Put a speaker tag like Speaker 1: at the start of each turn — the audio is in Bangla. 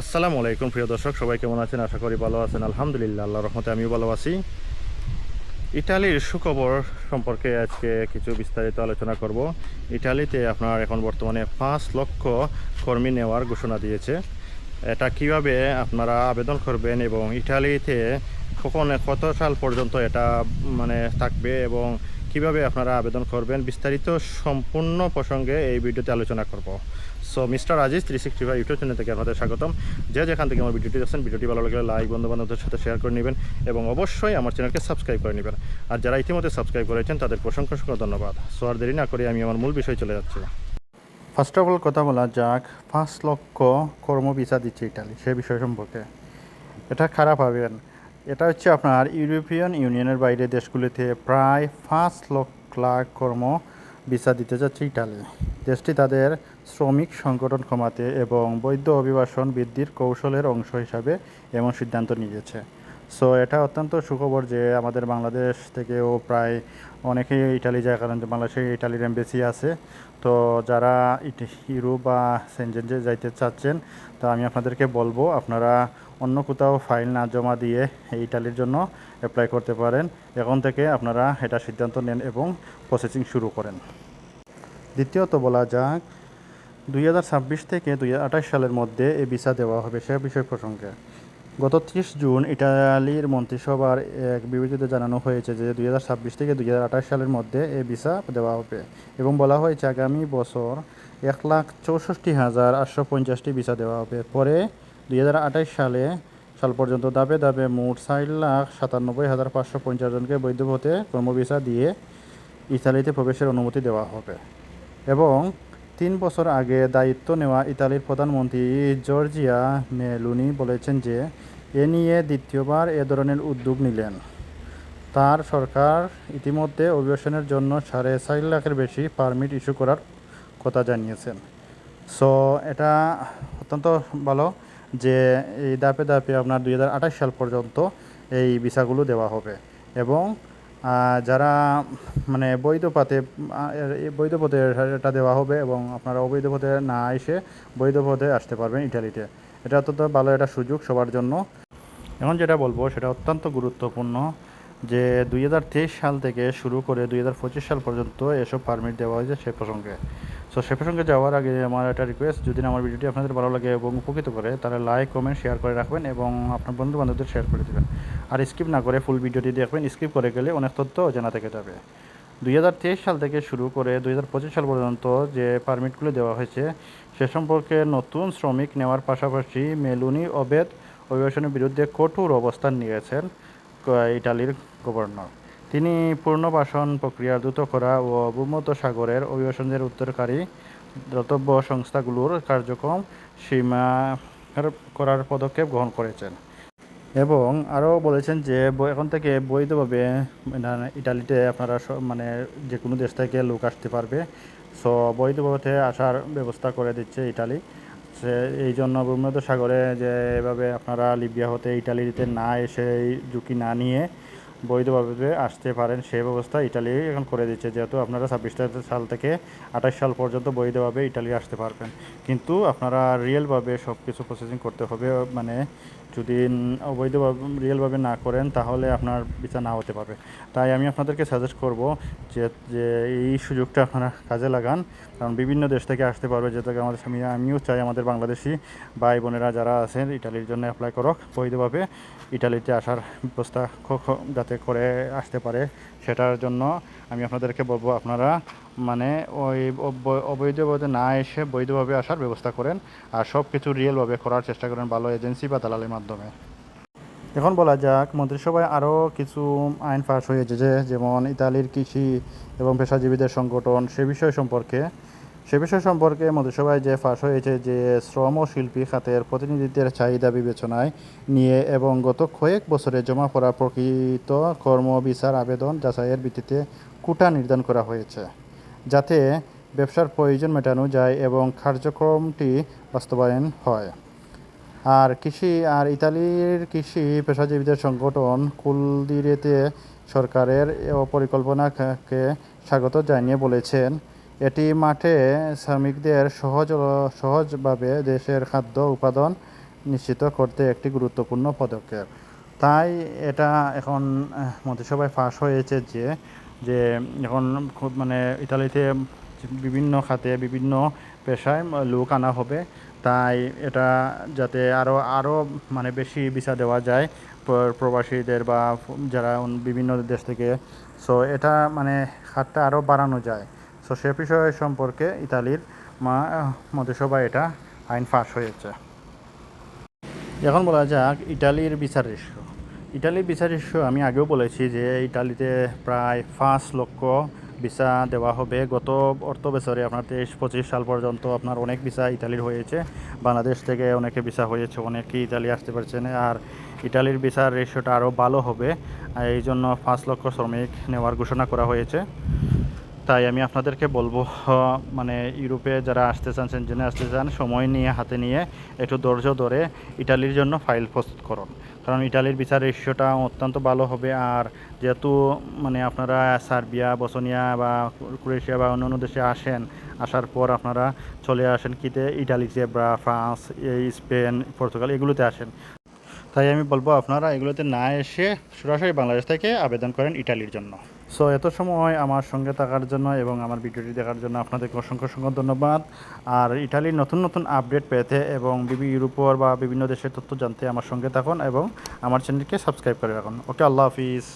Speaker 1: আসসালামু আলাইকুম, প্রিয় দর্শক। সবাই কেমন আছেন? আশা করি ভালো আছেন। আলহামদুলিল্লাহ আল্লাহ রহমতে আমিও ভালো আছি। ইটালির সুখবর সম্পর্কে আজকে কিছু বিস্তারিত আলোচনা করব। ইটালিতে আপনার এখন বর্তমানে পাঁচ লক্ষ কর্মী নেওয়ার ঘোষণা দিয়েছে। এটা কীভাবে আপনারা আবেদন করবেন এবং ইটালিতে কখন, কত সাল পর্যন্ত এটা মানে থাকবে এবং কীভাবে আপনারা আবেদন করবেন বিস্তারিত সম্পূর্ণ প্রসঙ্গে এই ভিডিওতে আলোচনা করব। So mister Aziz three sixty five YouTube channel থেকে আপনাদের স্বাগতম। যে যেখান থেকে আমার ভিডিওটি দেখছেন, ভিডিওটি ভালো লাগলে লাইক বন্ধু বান্ধবদের সাথে শেয়ার করে নেবেন এবং অবশ্যই আমার চ্যানেলকে সাবস্ক্রাইব করে নেবেন। আর যারা ইতিমধ্যে সাবস্ক্রাইব করেছেন তাদের প্রশংসা অসংখ্য ধন্যবাদ। সো আর দেরি না করে আমি আমার মূল বিষয় চলে যাচ্ছি। ফার্স্ট অফ অল কথা বলা যাক, পাঁচ লক্ষ কর্ম ভিসা দিচ্ছে ইটালি, সে বিষয় সম্পর্কে। এটা খারাপ হবেন এটা হচ্ছে আপনার ইউরোপিয়ান ইউনিয়নের বাইরে দেশগুলিতে প্রায় পাঁচ লক্ষ লাখ কর্ম ভিসা দিতে যাচ্ছে ইটালি। দেশটি তাদের শ্রমিক সংগঠন কমাতে এবং বৈধ অভিবাসন বৃদ্ধির কৌশলের অংশ হিসাবে এমন সিদ্ধান্ত নিয়েছে। সো এটা অত্যন্ত সুখবর যে আমাদের বাংলাদেশ থেকেও প্রায় অনেকেই ইটালি যায়, কারণ যে বাংলাদেশে ইটালির এমবেসি আছে। তো যারা ইউরোপ বা সেনজেন যাইতে চাচ্ছেন, তো আমি আপনাদেরকে বলব, আপনারা অন্য কোথাও ফাইল না জমা দিয়ে ইটালির জন্য অ্যাপ্লাই করতে পারেন। এখন থেকে আপনারা এটা সিদ্ধান্ত নেন এবং প্রসেসিং শুরু করেন। দ্বিতীয়ত বলা যাক, দুই হাজার ছাব্বিশ থেকে দুই হাজার আঠাশ সালের মধ্যে এই ভিসা দেওয়া হবে সে বিষয় প্রসঙ্গে। গত ত্রিশ জুন ইটালির মন্ত্রিসভার এক বিবৃতিতে জানানো হয়েছে যে দুই হাজার ছাব্বিশ থেকে দুই হাজার আঠাশ সালের মধ্যে এ ভিসা দেওয়া হবে এবং বলা হয়েছে আগামী বছর এক লাখ চৌষট্টি হাজার আটশো পঞ্চাশটি ভিসা দেওয়া হবে। পরে দুই হাজার আঠাশ সালে সাল পর্যন্ত দাবে দাবে মোট চার লাখ সাতানব্বই হাজার পাঁচশো পঞ্চাশ জনকে বৈধ কর্মভিসা দিয়ে ইতালিতে প্রবেশের অনুমতি দেওয়া হবে। এবং তিন বছর আগে দায়িত্ব নেওয়া ইতালির প্রধানমন্ত্রী জর্জিয়া মেলুনি বলেছেন যে, এ নিয়ে দ্বিতীয়বার এ ধরনের উদ্যোগ নিলেন। তার সরকার ইতিমধ্যে অভিবাসনের জন্য সাড়ে চার লাখের বেশি পারমিট ইস্যু করার কথা জানিয়েছেন। সো, এটা অত্যন্ত ভালো যে, এই ধাপে ধাপে আপনার দু হাজার আঠাশ সাল পর্যন্ত এই ভিসাগুলো দেওয়া হবে এবং যারা মানে বৈধ পথে বৈধ পথে এটা দেওয়া হবে এবং আপনারা অবৈধ পথে না এসে বৈধ পথে আসতে পারবেন ইটালিতে। এটা অত্যন্ত ভালো একটা সুযোগ সবার জন্য। এখন যেটা বলব, সেটা অত্যন্ত গুরুত্বপূর্ণ যে দুই হাজার তেইশ সাল থেকে শুরু করে দুই হাজার পঁচিশ সাল পর্যন্ত এসব পারমিট দেওয়া হয়েছে সে প্রসঙ্গে। সো সে প্রসঙ্গে যাওয়ার আগে আমার একটা রিকোয়েস্ট যদি আমার ভিডিওটি আপনাদের ভালো লাগে এবং উপকৃত করে, তাহলে লাইক কমেন্ট শেয়ার করে রাখবেন এবং আপনার বন্ধু বান্ধবদের শেয়ার করে দেবেন। আর স্কিপ না করে ফুল ভিডিওটি দেখবেন স্কিপ করে গেলে অনেক তথ্য জানা থেকে যাবে। দুই হাজার তেইশ সাল থেকে শুরু করে দুই হাজার পঁচিশ সাল পর্যন্ত যে পারমিটগুলো দেওয়া হয়েছে, সে সম্পর্কে নতুন শ্রমিক নেওয়ার পাশাপাশি মেলুনি অবেদ অভিবাসনের বিরুদ্ধে কঠোর অবস্থান নিয়েছেন ইটালির গভর্নর তিনি পুনর্বাসন প্রক্রিয়া দ্রুত করা ও ভূমধ্য সাগরের অভিবাসনের উত্তরকারী দাতব্য সংস্থাগুলোর কার্যক্রম সীমা করার পদক্ষেপ গ্রহণ করেছেন এবং আরও বলেছেন যে এখন থেকে বৈধভাবে ইটালিতে আপনারা মানে যে কোনো দেশ থেকে লোক আসতে পারবে। সো বৈধভাবে আসার ব্যবস্থা করে দিচ্ছে ইটালি। সে, এই জন্য ভূমধ্য সাগরে যে এভাবে আপনারা লিবিয়া হতে ইটালিতে না এসে ঝুঁকি না নিয়ে বৈধভাবে আসতে পারেন সেই ব্যবস্থা ইটালি এখন করে দিচ্ছে। যেহেতু আপনারা ছাব্বিশ সাল থেকে আঠাশ সাল পর্যন্ত বৈধভাবে ইটালি আসতে পারবেন। কিন্তু আপনারা রিয়েলভাবে সব কিছু প্রসেসিং করতে হবে। মানে যদি অবৈধভাবে রিয়েলভাবে না করেন, তাহলে আপনার বিচার না হতে পারবে। তাই আমি আপনাদেরকে সাজেস্ট করব যে যে এই সুযোগটা আপনারা কাজে লাগান। কারণ বিভিন্ন দেশ থেকে আসতে পারবে। যেটা আমাদের আমি আমিও চাই আমাদের বাংলাদেশি ভাই বোনেরা যারা আছেন, ইটালির জন্য অ্যাপ্লাই করক। বৈধভাবে ইটালিতে আসার ব্যবস্থা খ- যাতে করে আসতে পারে সেটার জন্য আমি আপনাদেরকে বলব আপনারা মানে ওই অব- অবৈধভাবে না এসে বৈধভাবে আসার ব্যবস্থা করেন আর সব কিছু রিয়েলভাবে করার চেষ্টা করেন ভালো এজেন্সি বা দালালের মাধ্যমে। এখন বলা যাক, মন্ত্রিসভায় আরও কিছু আইন পাশ হয়েছে যে, যেমন ইতালির কৃষি এবং পেশাজীবীদের সংগঠন সে বিষয় সম্পর্কে। সে বিষয় সম্পর্কে মন্ত্রিসভায় যে ফাঁস হয়েছে যে শ্রম ও শিল্পী খাতের প্রতিনিধিত্বের চাহিদা বিবেচনায় নিয়ে এবং গত কয়েক বছরে জমা পড়া প্রকৃত কর্ম বিচার আবেদন যাচাইয়ের ভিত্তিতে কোটা নির্ধারণ করা হয়েছে, যাতে ব্যবসার প্রয়োজন মেটানো যায় এবং কার্যক্রমটি বাস্তবায়ন হয়। আর কৃষি, আর ইতালির কৃষি পেশাজীবীদের সংগঠন কুলদিরেতে সরকারের পরিকল্পনাকে স্বাগত জানিয়ে বলেছেন এটি মাঠে শ্রমিকদের সহজ সহজভাবে দেশের খাদ্য উৎপাদন নিশ্চিত করতে একটি গুরুত্বপূর্ণ পদক্ষেপ। তাই এটা এখন মন্ত্রিসভায় ফাঁস হয়েছে যে যে এখন খুব মানে ইতালিতে বিভিন্ন খাতে বিভিন্ন পেশায় লোক আনা হবে। তাই এটা যাতে আরও আরও মানে বেশি ভিসা দেওয়া যায় প্রবাসীদের বা যারা বিভিন্ন দেশ থেকে। সো এটা মানে হারটা আরও বাড়ানো যায়। সো সে বিষয় সম্পর্কে ইতালির মা মন্ত্রিসভায় এটা আইন পাস হয়েছে। এখন বলা যাক ইটালির বিচার রেশিও। ইটালির বিচার রেশিও আমি আগেও বলেছি যে ইটালিতে প্রায় পাঁচ লক্ষ ভিসা দেওয়া হবে। গত অর্থ বছরে আপনার তেইশ, পঁচিশ সাল পর্যন্ত আপনার অনেক ভিসা ইটালির হয়েছে। বাংলাদেশ থেকে অনেকে ভিসা হয়েছে, অনেকে ইতালি আসতে পারছেন আর ইটালির ভিসার রেশিওটা আরও ভালো হবে। এই জন্য পাঁচ লক্ষ শ্রমিক নেওয়ার ঘোষণা করা হয়েছে। তাই আমি আপনাদেরকে বলব মানে ইউরোপে যারা আসতে চান সেনজেনে আসতে চান, সময় নিয়ে, হাতে নিয়ে, একটু ধৈর্য ধরে ইটালির জন্য ফাইল প্রস্তুত করুন। কারণ ইটালির বিচার রেশিওটা অত্যন্ত ভালো হবে, আর যেহেতু মানে আপনারা সার্বিয়া, বসনিয়া বা ক্রোয়েশিয়া বা অন্য অন্য দেশে আসেন, আসার পর আপনারা চলে আসেন কিতে ইটালি বা ফ্রান্স স্পেন, পর্তুগাল, এগুলোতে আসেন। তাই আমি বলব, আপনারা এগুলোতে না এসে সরাসরি বাংলাদেশ থেকে আবেদন করেন ইটালির জন্য। সো এত সময় আমার সঙ্গে থাকার জন্য এবং আমার ভিডিওটি দেখার জন্য আপনাদেরকে অসংখ্য অসংখ্য ধন্যবাদ। আর ইটালির নতুন নতুন আপডেট পেতে এবং বিভিন্ন ইউরোপর বা বিভিন্ন দেশের তথ্য জানতে আমার সঙ্গে থাকুন এবং আমার চ্যানেলকে সাবস্ক্রাইব করে রাখুন। ওকে আল্লাহ হাফিজ।